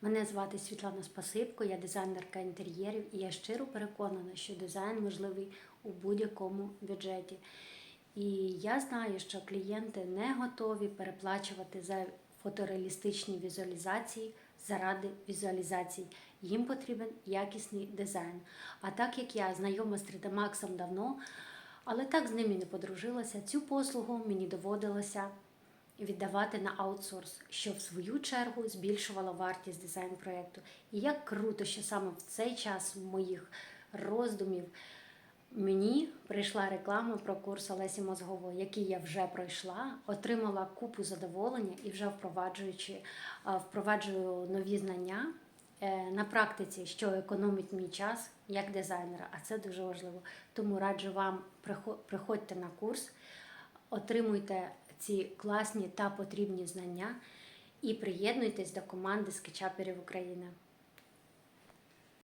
Мене звати Світлана Спасибко, я дизайнерка інтер'єрів, і я щиро переконана, що дизайн можливий у будь-якому бюджеті. І я знаю, що клієнти не готові переплачувати за фотореалістичні візуалізації заради візуалізацій. Їм потрібен якісний дизайн. А так як я знайома з 3D Max давно, але так з ними не подружилася, цю послугу мені доводилося віддавати на аутсорс, що в свою чергу збільшувало вартість дизайн проєкту. І як круто, що саме в цей час моїх роздумів мені прийшла реклама про курс Олесі Мозгової, який я вже пройшла, отримала купу задоволення і вже впроваджуючи, впроваджую нові знання е, на практиці, що економить мій час як дизайнера, а це дуже важливо. Тому раджу вам приходьте на курс, отримуйте ці класні та потрібні знання і приєднуйтесь до команди скетчаперів України.